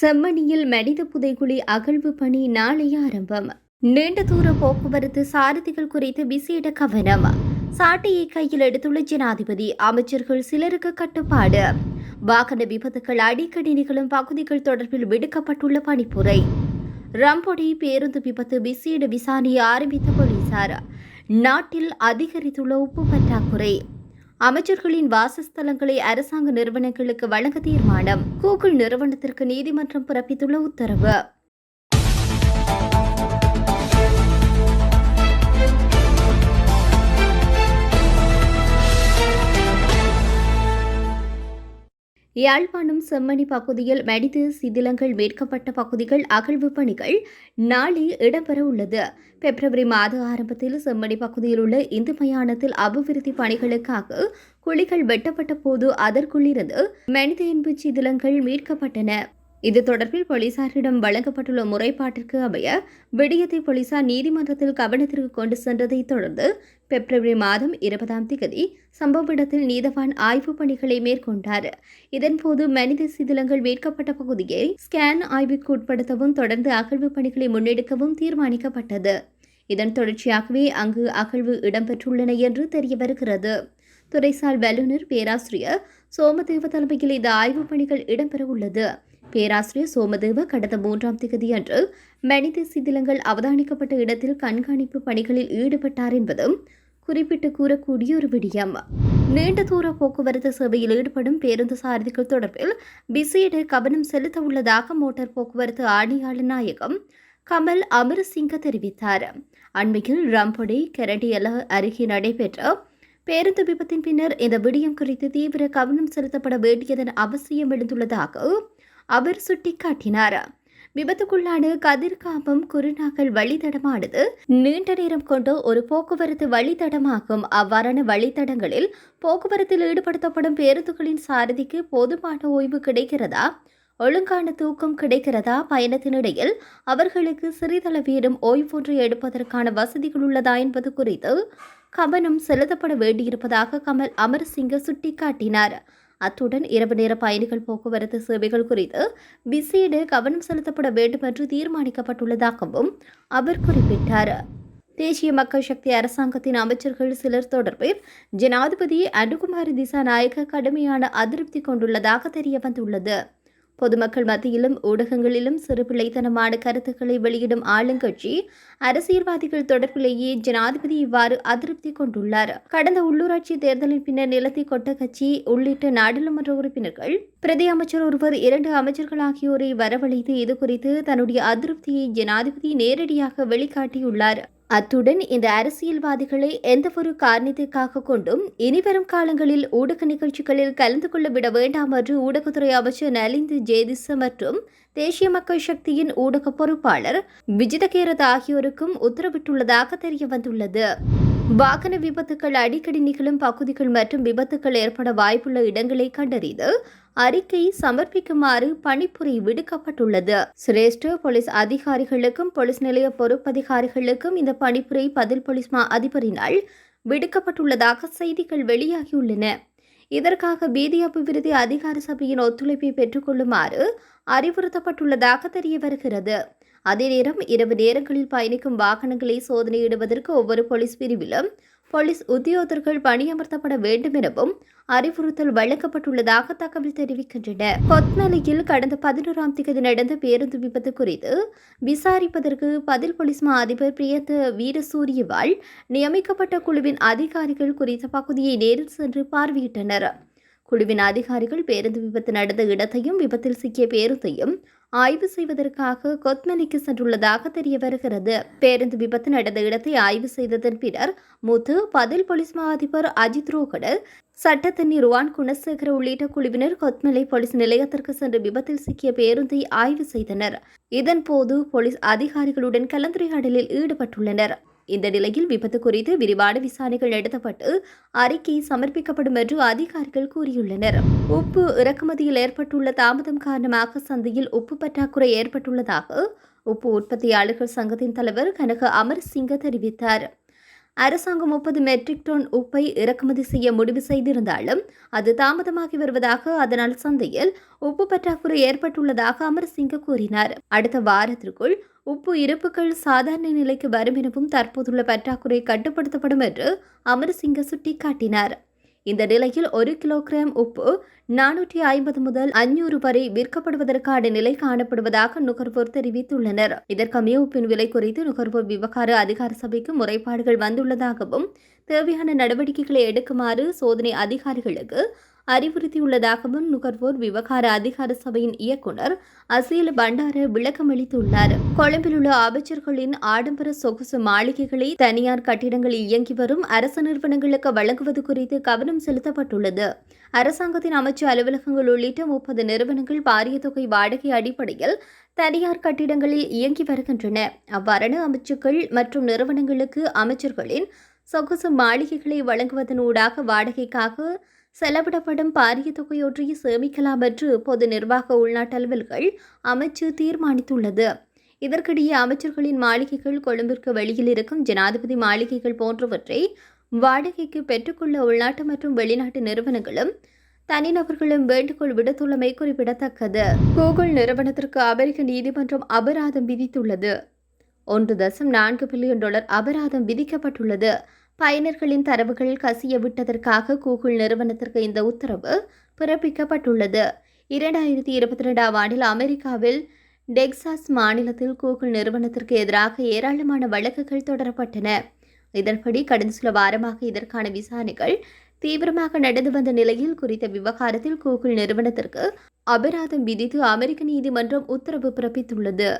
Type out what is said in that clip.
செம்மணியில் மனித புதைகுழி அகழ்வு பணி நாளை ஆரம்பம். நீண்ட தூர போக்குவரத்து சாரதிகள் குறித்து விசேட கவனம். சாட்டையை கையில் எடுத்துள்ள ஜனாதிபதி அமைச்சர்கள் சிலருக்கு கட்டுப்பாடு. வாகன விபத்துகள் அடிக்கடி நிகழும் பகுதிகள் தொடர்பில் விடுக்கப்பட்டுள்ள பணிப்புரை. ரம்பொடி பேருந்து விபத்து விசேட விசாரணையை ஆரம்பித்த போலீசார். நாட்டில் அதிகரித்துள்ள உப்பு பற்றாக்குறை. அமைச்சர்களின் வாசஸ்தலங்களை அரசாங்க நிறுவனங்களுக்கு வழங்க தீர்மானம். கூகுள் நிறுவனத்திற்கு நீதிமன்றம் பிறப்பித்துள்ள உத்தரவு. யாழ்ப்பாணம் செம்மணி பகுதியில் மனித சிதிலங்கள் மீட்கப்பட்ட பகுதிகள் அகழ்வு பணிகள் நாளை இடம்பெற உள்ளது. பிப்ரவரி மாத ஆரம்பத்தில் செம்மணி பகுதியில் உள்ள இந்து மயானத்தில் அபிவிருத்தி பணிகளுக்காக குழிகள் வெட்டப்பட்ட போது அதற்குள்ளிருந்து மனித என்பு சிதிலங்கள் மீட்கப்பட்டன. இது தொடர்பில் போலீசாரிடம் வழங்கப்பட்டுள்ள முறைப்பாட்டிற்கு அமைய விடயத்தை போலீசார் நீதிமன்றத்தில் கவனத்திற்கு கொண்டு சென்றதைத் தொடர்ந்து பிப்ரவரி மாதம் இருபதாம் தேதி சம்பவ இடத்தில் நீதவான் ஆய்வுப் பணிகளை மேற்கொண்டார். இதன்போது மனித சிதிலங்கள் மீட்கப்பட்ட பகுதியை ஸ்கேன் ஆய்வுக்கு உட்படுத்தவும் தொடர்ந்து அகழ்வு பணிகளை முன்னெடுக்கவும் தீர்மானிக்கப்பட்டது. இதன் தொடர்ச்சியாகவே அங்கு அகழ்வு இடம்பெற்றுள்ளன என்று தெரிய வருகிறது. துறைசால் வல்லுநர் பேராசிரியர் சோமதேவ தலைமையில் இந்த ஆய்வுப் பணிகள் இடம்பெற உள்ளது. பேராசிரியர் சோமதேவ கடந்த மூன்றாம் தேதி அன்று மனித சிதிலங்கள் அவதானிக்கப்பட்ட இடத்தில் கண்காணிப்பு பணிகளில் ஈடுபட்டார் என்பதும் குறிப்பிட்டு கூறக்கூடிய ஒரு விடியம். நீண்ட தூர போக்குவரத்து சேவையில் ஈடுபடும் பேருந்து சாரதிகள் தொடர்பில் பிசியிட கவனம் செலுத்த உள்ளதாக மோட்டார் போக்குவரத்து ஆணையாளர் நாயகம் கமல் அமர்சிங்க தெரிவித்தார். அண்மையில் ரம்பொடி கெரடியல அருகே நடைபெற்ற பேருந்து விபத்தின் பின்னர் இந்த விடயம் குறித்து தீவிர கவனம் செலுத்தப்பட வேண்டியதன் அவசியம் எழுந்துள்ளதாக அவர் சுட்டிக்காட்டினார். விபத்துக்குள்ளான கதிர்காமம் குருநாகல் வழித்தடமானது நீண்ட நேரம் கொண்ட ஒரு போக்குவரத்து வழித்தடமாகும். அவ்வாறான வழித்தடங்களில் போக்குவரத்தில் ஈடுபடுத்தப்படும் பேருந்துகளின் சாரதிக்கு போதுமான ஓய்வு கிடைக்கிறதா? ஒழுங்கான தூக்கம் கிடைக்கிறதா? பயணத்தினிடையில் அவர்களுக்கு சிறிதளவேனும் ஓய்வொன்று எடுப்பதற்கான வசதிகள் உள்ளதா என்பது குறித்து கவனம் செலுத்தப்பட வேண்டியிருப்பதாக கமல் அமர்சிங்க சுட்டிக்காட்டினார். அத்துடன் இரவு நேர பயணிகள் போக்குவரத்து சேவைகள் குறித்து விசேட கவனம் செலுத்தப்பட வேண்டும் என்று தீர்மானிக்கப்பட்டுள்ளதாகவும் அவர் குறிப்பிட்டார். தேசிய மக்கள் சக்தி அரசாங்கத்தின் அமைச்சர்கள் சிலர் தொடர்பில் ஜனாதிபதி அனுகுமாரி திசாநாயக கடுமையான அதிருப்தி கொண்டுள்ளதாக தெரிய வந்துள்ளது. பொதுமக்கள் மத்தியிலும் ஊடகங்களிலும் சிறு பிள்ளைத்தனமான கருத்துக்களை வெளியிடும் ஆளுங்கட்சி அரசியல்வாதிகள் தொடர்பிலேயே ஜனாதிபதி இவ்வாறு அதிருப்தி கொண்டுள்ளார். கடந்த உள்ளூராட்சி தேர்தலின் பின்னர் நிலத்தை கொட்ட கட்சி உள்ளிட்ட நாடாளுமன்ற உறுப்பினர்கள் பிரதி அமைச்சர் ஒருவர் இரண்டு அமைச்சர்கள் ஆகியோரை வரவழைத்து இது குறித்து தன்னுடைய அதிருப்தியை ஜனாதிபதி நேரடியாக வெளிக்காட்டியுள்ளார். அத்துடன் இந்த அரசியல்வாதிகளை எந்தவொரு காரணத்திற்காக கொண்டும் இனிவரும் காலங்களில் ஊடக நிகழ்ச்சிகளில் கலந்து கொள்ள விட வேண்டாம் என்று ஊடகத்துறை அமைச்சர் நலிந்து ஜேதிச மற்றும் தேசிய மக்கள் சக்தியின் ஊடக பொறுப்பாளர் விஜிதகேரத் ஆகியோருக்கும் உத்தரவிட்டுள்ளதாக தெரிய வந்துள்ளது வாகன விபத்துக்கள் அடிக்கடி நிகழும் பகுதிகள் மற்றும் விபத்துக்கள் ஏற்பட வாய்ப்புள்ள இடங்களை கண்டறிந்து அறிக்கை சமர்ப்பிக்குமாறு பணிப்புரை விடுக்கப்பட்டுள்ளது. சிரேஷ்ட போலீஸ் அதிகாரிகளுக்கும் போலீஸ் நிலைய பொறுப்பதிகாரிகளுக்கும் இந்த பணிப்புரை பதில் போலீஸ் மா அதிபரினால் விடுக்கப்பட்டுள்ளதாக செய்திகள் வெளியாகியுள்ளன. இதற்காக பீதி அபிவிருத்தி அதிகார சபையின் ஒத்துழைப்பை பெற்றுக்கொள்ளுமாறு அறிவுறுத்தப்பட்டுள்ளதாக தெரிய வருகிறது. அதே நேரம் இரவு நேரங்களில் பயணிக்கும் வாகனங்களை சோதனையிடுவதற்கு ஒவ்வொரு போலீஸ் பிரிவிலும் போலீஸ் உத்தியோகர்கள் பணியமர்த்தப்பட வேண்டும் எனவும் அறிவுறுத்தல் வழங்கப்பட்டுள்ளதாக தகவல் தெரிவிக்கின்றன. கொத்மலையில் கடந்த பதினோராம் தேதி நடந்த பேருந்து விபத்து குறித்து விசாரிப்பதற்கு பதில் போலீஸ் மா அதிபர் பிரியந்த வீரசூரியவால் நியமிக்கப்பட்ட குழுவின் அதிகாரிகள் குறித்த பகுதியை நேரில் சென்று பார்வையிட்டனர். குழுவின் அதிகாரிகள் பேருந்து விபத்து நடந்த இடத்தையும் விபத்தில் சிக்கிய பேருந்தையும் ஆய்வு செய்வதற்காக கொத்மலிக்கு சென்றுள்ளதாக தெரிய வருகிறது. பேருந்து விபத்து நடந்த இடத்தை ஆய்வு செய்ததன் பின்னர் முத்து பதில் போலீஸ் மா அதிபர் அஜித் ரோகடர் சட்டத்தின் நிர்வான் குணசேகர உள்ளிட்ட குழுவினர் கொத்மலை போலீஸ் நிலையத்திற்கு சென்று விபத்தில் சிக்கிய பேருந்தை ஆய்வு செய்தனர். இதன்போது போலீஸ் அதிகாரிகளுடன் கலந்துரையாடலில் ஈடுபட்டுள்ளனர். இந்த நிலையில் விபத்து குறித்து விரிவான விசாரணைகள் நடத்தப்பட்டு அறிக்கை சமர்ப்பிக்கப்படும் என்று அதிகாரிகள் கூறியுள்ளனர். உப்பு இறக்குமதியில் ஏற்பட்டுள்ள தாமதம் காரணமாக சந்தையில் உப்பு பற்றாக்குறை ஏற்பட்டுள்ளதாக உப்பு உற்பத்தியாளர்கள் சங்கத்தின் தலைவர் கனக அமர் சிங்க தெரிவித்தார். அரசாங்கம் முப்பது மெட்ரிக் டன் உப்பை இறக்குமதி செய்ய முடிவு செய்திருந்தாலும் அது தாமதமாகி வருவதாக அதனால் சந்தையில் உப்பு பற்றாக்குறை ஏற்பட்டுள்ளதாக அமர்சிங்க கூறினார். அடுத்த வாரத்திற்குள் உப்பு இருப்புகள் சாதாரண நிலைக்கு வரும் எனவும் தற்போதுள்ள பற்றாக்குறை கட்டுப்படுத்தப்படும் என்று அமர்சிங்க சுட்டிக்காட்டினார். இந்த நிலையில் ஒரு கிலோகிராம் உப்பு நானூற்றி ஐம்பது முதல் அஞ்சூறு வரை விற்கப்படுவதற்கான நிலை காணப்படுவதாக நுகர்வோர் தெரிவித்துள்ளனர். இதற்கமைய உப்பின் விலை குறித்து நுகர்வோர் விவகார அதிகார சபைக்கு முறைப்பாடுகள் வந்துள்ளதாகவும் தேவையான நடவடிக்கைகளை எடுக்குமாறு சோதனை அதிகாரிகளுக்கு அறிவுறுத்தியுள்ளதாகவும் நுகர்வோர் விவகார அதிகார சபையின் இயக்குனர் அசீல் பண்டார விளக்கமளித்துள்ளார் கொழும்பில் உள்ள அமைச்சர்களின் ஆடம்பர சொகுசு மாளிகைகளை தனியார் கட்டிடங்களில் இயங்கி வரும் அரசு நிறுவனங்களுக்கு வழங்குவது குறித்து கவனம் செலுத்தப்பட்டுள்ளது. அரசாங்கத்தின் அமைச்சு அலுவலகங்கள் உள்ளிட்ட முப்பது நிறுவனங்கள் பாரிய தொகை வாடகை அடிப்படையில் தனியார் கட்டிடங்களில் இயங்கி வருகின்றன. அவ்வாறான அமைச்சுக்கள் மற்றும் நிறுவனங்களுக்கு அமைச்சர்களின் சொகுசு மாளிகைகளை வழங்குவதன் ஊடாக வாடகைக்காக செலவிடப்படும் பாரிய தொகையொன்றை சேமிக்கலாம் என்று பொது நிர்வாக உள்நாட்டு அலுவல்கள் அமைச்சு தீர்மானித்துள்ளது. இதற்கிடையே அமைச்சர்களின் மாளிகைகள் கொழும்பிற்கு வெளியில் இருக்கும் ஜனாதிபதி மாளிகைகள் போன்றவற்றை வாடகைக்கு பெற்றுக்கொள்ள உள்நாட்டு மற்றும் வெளிநாட்டு நிறுவனங்களும் தனிநபர்களும் வேண்டுகோள் விடுத்துள்ளமை குறிப்பிடத்தக்கது. கூகுள் நிறுவனத்திற்கு அமெரிக்க நீதிமன்றம் அபராதம் விதித்துள்ளது. ஒன்று தசம் நான்கு பில்லியன் டாலர் அபராதம் விதிக்கப்பட்டுள்ளது. பயனர்களின் தரவுகள் கசிய விட்டதற்காக கூகுள் நிறுவனத்திற்கு இந்த உத்தரவு பிறப்பிக்கப்பட்டுள்ளது. இரண்டாயிரத்தி இருபத்தி ரெண்டாம் ஆண்டில் அமெரிக்காவில் டெக்சாஸ் மாநிலத்தில் கூகுள் நிறுவனத்திற்கு எதிராக ஏராளமான வழக்குகள் தொடரப்பட்டன. இதன்படி கடந்த சில வாரமாக இதற்கான விசாரணைகள் தீவிரமாக நடந்து வந்த நிலையில் குறித்த விவகாரத்தில் கூகுள் நிறுவனத்திற்கு அபராதம் விதித்து அமெரிக்க நீதிமன்றம் உத்தரவு பிறப்பித்துள்ளது.